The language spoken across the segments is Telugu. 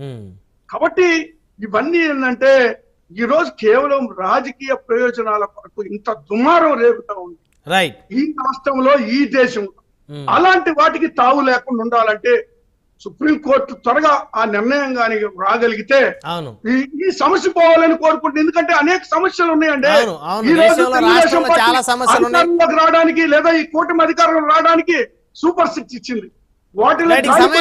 ఉమ్. కాబట్టి ఇవన్నీ ఏంటంటే ఈ రోజు కేవలం రాజకీయ ప్రయోజనాల కొరకు ఇంత దుమారం రేగుతా ఉంది. రైట్ ఈ రాష్ట్రంలో ఈ దేశంలో. ఉమ్. అలాంటి వాటికి తావు లేకుండా ఉండాలంటే సుప్రీంకోర్టు త్వరగా ఆ నిర్ణయం కానీ రాగలిగితే ఈ సమస్య పోవాలని కోరుకుంటుంది. ఎందుకంటే అనేక సమస్యలు ఉన్నాయండి. ఈ రోజు తెలుగుదేశం పార్టీ రావడానికి లేదా ఈ కూటమి అధికారంలో రావడానికి సూపర్ సిక్స్ ఇచ్చింది. వాటిలో తర్వాత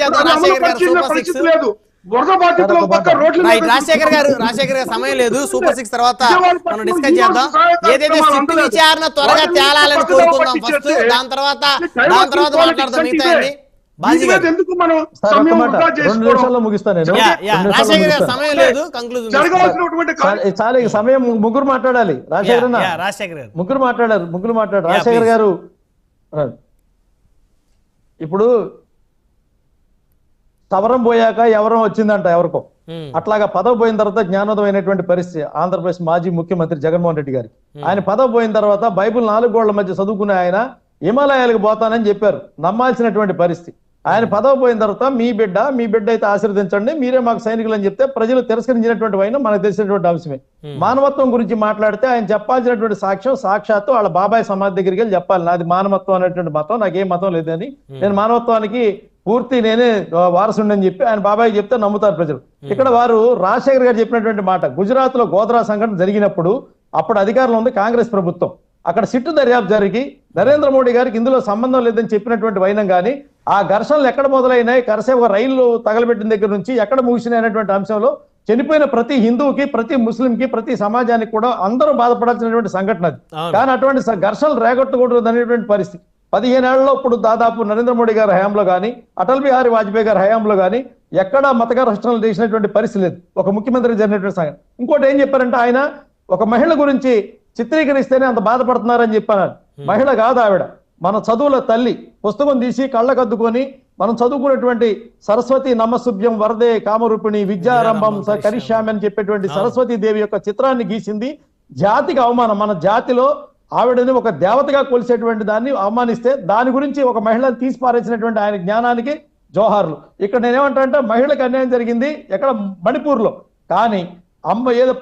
చేద్దాం. రాజశేఖర్ గారు పరిస్థితి. లేదు. వరద బాధితులు పక్క రోడ్ల రాజశేఖర్ గారు రాజశేఖర్ గారు సమయం లేదు. సూపర్ సిక్స్ తర్వాత మనం డిస్కస్ చేద్దాం. ఏదైతే సిట్టు విచారణ త్వరగా తేలాలని కోరుకుందాం ఫస్ట్ దాని తర్వాత దాని తర్వాత మాట్లాడదాం. మిగతా అండి చాలు సమయం ముగ్గురు మాట్లాడాలి. రాజశేఖర్ అన్న. రాజశేఖర్ గారు. ముగ్గురు మాట్లాడారు ముగ్గురు మాట్లాడారు. రాజశేఖర్. గారు. ఇప్పుడు సవరం పోయాక ఎవరం వచ్చిందంట ఎవరికో. అట్లాగా పదవి పోయిన తర్వాత జ్ఞానోదమైనటువంటి పరిస్థితి ఆంధ్రప్రదేశ్ మాజీ ముఖ్యమంత్రి జగన్మోహన్ రెడ్డి గారికి. ఆయన పదవి పోయిన తర్వాత బైబిల్ నాలుగు గోళ్ళ మధ్య చదువుకునే ఆయన హిమాలయాలకు పోతానని చెప్పారు. నమ్మాల్సినటువంటి పరిస్థితి. ఆయన పదవి పోయిన తర్వాత మీ బిడ్డ మీ బిడ్డ అయితే ఆశీర్వదించండి. మీరే మాకు సైనికులు అని చెప్తే ప్రజలు తిరస్కరించినటువంటి అయినా మనకు తెలిసినటువంటి అంశమే. మానవత్వం గురించి మాట్లాడితే ఆయన చెప్పాల్సినటువంటి సాక్ష్యం సాక్షాత్తు వాళ్ళ బాబాయ్ సమాధి దగ్గరికి వెళ్ళి చెప్పాలి. నాది మానవత్వం అనేటువంటి మతం నాకేం మతం లేదని. నేను మానవత్వానికి పూర్తి నేనే ఆ, వారసుండి అని చెప్పి ఆయన బాబాయ్ చెప్తే నమ్ముతారు ప్రజలు. ఇక్కడ వారు రాజశేఖర్ గారు చెప్పినటువంటి మాట గుజరాత్లో గోధరా సంఘటన జరిగినప్పుడు అప్పుడు అధికారంలో ఉంది కాంగ్రెస్ ప్రభుత్వం. అక్కడ సిట్టు దర్యాప్తు జరిగి నరేంద్ర మోడీ గారికి ఇందులో సంబంధం లేదని చెప్పినటువంటి వైనం కానీ ఆ ఘర్షణలు ఎక్కడ మొదలైనాయి? కరసే ఒక రైలు తగలబెట్టిన దగ్గర నుంచి ఎక్కడ ముగిసినాయి అనేటువంటి అంశంలో చనిపోయిన ప్రతి హిందువుకి ప్రతి ముస్లింకి ప్రతి సమాజానికి కూడా అందరూ బాధపడాల్సినటువంటి సంఘటన అది. కానీ అటువంటి ఘర్షణలు రేగొట్టకూడదు అనేటువంటి పరిస్థితి. పదిహేను ఏళ్ళలో ఇప్పుడు దాదాపు నరేంద్ర మోడీ గారి హయాంలో కానీ అటల్ బిహారీ వాజ్పేయి గారి హయాంలో కానీ ఎక్కడా మతగార రాష్ట్రాలు చేసినటువంటి పరిస్థితి లేదు. ఒక ముఖ్యమంత్రి జరిగినటువంటి సంఘటన. ఇంకోటి ఏం చెప్పారంటే ఆయన ఒక మహిళ గురించి చిత్రీకరిస్తేనే అంత బాధపడుతున్నారని చెప్పాను మహిళ కాదు ఆవిడ. మన చదువుల తల్లి పుస్తకం తీసి కళ్ళకద్దుకొని మనం చదువుకున్నటువంటి సరస్వతి నమశుభ్యం వరదే కామరూపిణి విద్యారంభం కరిష్యామి అని చెప్పేటువంటి సరస్వతి దేవి యొక్క చిత్రాన్ని గీసింది. జాతికి అవమానం మన జాతిలో ఆవిడని ఒక దేవతగా కొలిసేటువంటి దాన్ని అవమానిస్తే దాని గురించి ఒక మహిళను తీసి పారేసినటువంటి ఆయన జ్ఞానానికి జోహార్లు. ఇక్కడ నేనేమంటా అంటే మహిళకు అన్యాయం జరిగింది ఎక్కడ? మణిపూర్లో. కానీ అమ్మ ఏదో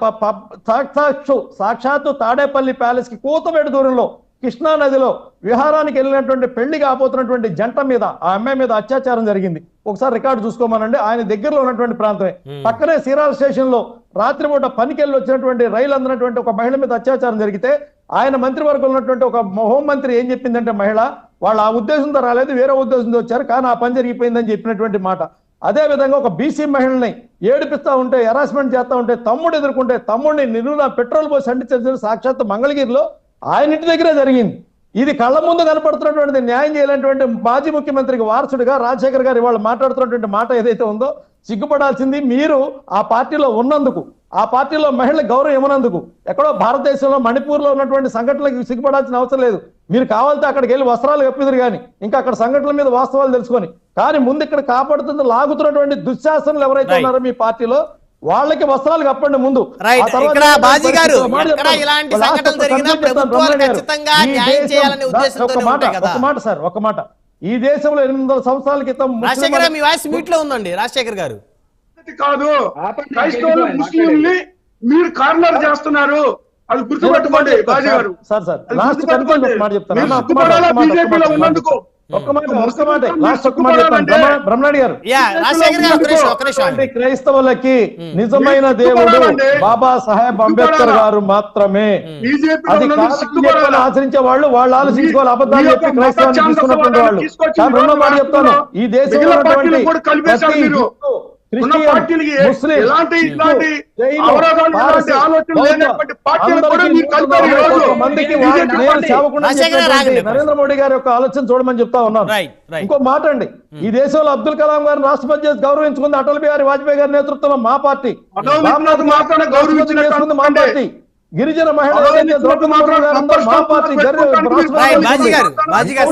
సాక్షాత్తు సాక్షాత్తు తాడేపల్లి ప్యాలెస్కి కూతవేడు దూరంలో కృష్ణా నదిలో విహారానికి వెళ్ళినటువంటి పెళ్ళి కాబోతున్నటువంటి జంట మీద ఆ అమ్మాయి మీద అత్యాచారం జరిగింది. ఒకసారి రికార్డు చూసుకోమనండి. ఆయన దగ్గరలో ఉన్నటువంటి ప్రాంతమే. పక్కనే సీరాల స్టేషన్లో రాత్రిపూట పనికెళ్ళి వచ్చినటువంటి రైలు అందినటువంటి ఒక మహిళ మీద అత్యాచారం జరిగితే ఆయన మంత్రివర్గంలో ఉన్నటువంటి ఒక హోంమంత్రి ఏం చెప్పిందంటే మహిళ వాళ్ళు ఆ ఉద్దేశంతో రాలేదు వేరే ఉద్దేశంతో వచ్చారు కానీ ఆ పని జరిగిపోయిందని చెప్పినటువంటి మాట. అదే విధంగా ఒక బీసీ మహిళని ఏడిపిస్తా ఉంటే హెరాస్మెంట్ చేస్తా ఉంటే తమ్ముడు ఎదుర్కొంటే తమ్ముడిని నిలువున పెట్రోల్ పోసి అంటించాల్సిన సాక్షాత్ మంగళగిరిలో ఆయన ఇంటి దగ్గరే జరిగింది ఇది కళ్ళ ముందు కనపడుతున్నటువంటి న్యాయం చేయాలనేటువంటి మాజీ ముఖ్యమంత్రికి వారసుడిగా రాజశేఖర్ గారు ఇవాళ మాట్లాడుతున్నటువంటి మాట ఏదైతే ఉందో సిగ్గుపడాల్సింది మీరు ఆ పార్టీలో ఉన్నందుకు ఆ పార్టీలో మహిళ గౌరవం ఇవ్వనందుకు ఎక్కడో భారతదేశంలో మణిపూర్లో ఉన్నటువంటి సంఘటనలకు సిగ్గుపడాల్సిన అవసరం లేదు మీరు కావాలంటే అక్కడికి వెళ్ళి వస్త్రాలు కప్పిదురు కానీ ఇంకా అక్కడ సంఘటనల మీద వాస్తవాలు తెలుసుకొని కానీ ముందు ఇక్కడ కాపాడుతుంది లాగుతున్నటువంటి దుశ్శాసనలు ఎవరైతే. ఉన్నారో మీ పార్టీలో వాళ్ళకి వస్త్రాలు కప్పండి ముందు రైట్. ఆ తర్వాత ఇక్కడ బాజీ గారు, మాట. ఇలాంటి సంఘటనలు జరిగినా ప్రభుత్వాలు. ఖచ్చితంగా ఈ న్యాయం చేయాలనే ఉద్దేశంతోనే ఒక మాట ఉంటాయి కదా. ఒక మాట సార్ ఒక మాట ఈ దేశంలో ఎనిమిది వందల సంవత్సరాల క్రితం రాజశేఖర్ గారు, మీ వాయిస్ మ్యూట్లో ఉందండి రాజశేఖర్ గారు కాదు క్రైస్తవులు ముస్లింని మీరు కార్నర్ చేస్తున్నారు అది గుర్తుపెట్టుకోండి బాజీ గారు సార్ సార్ లాస్ట్ మాట చెప్తాను మాట, మాట, మాట, ఉన్నందుకు ఒక్క మాట ఒక ఒక్క మాట. లాస్ట్ ఒక్క మాట బ్రహ్మనాయుడు గారు. క్రైస్తవులకి నిజమైన మీరు దేవుడు. బాబా సాహెబ్ అంబేద్కర్? గారు మాత్రమే. బీజేపీలో అది ఆచరించే వాళ్ళు వాళ్ళు ఆలోచించుకోవాలి అబద్ధాలు చెప్పి క్రైస్తవాన్ని తీసుకున్నటువంటి వాళ్ళు. చెప్తాను. ఈ దేశంలో నరేంద్ర మోడీ గారి యొక్క ఆలోచన చూడమని చెప్తా ఉన్నాను. ఇంకో మాట అండి. ఈ దేశంలో అబ్దుల్ కలాం గారిని రాష్ట్రపతి చేసి గౌరవించుకుంది అటల్ బిహారీ వాజ్పేయి గారి నేతృత్వంలో మా పార్టీ. మా. పార్టీ. గిరిజన మహిళ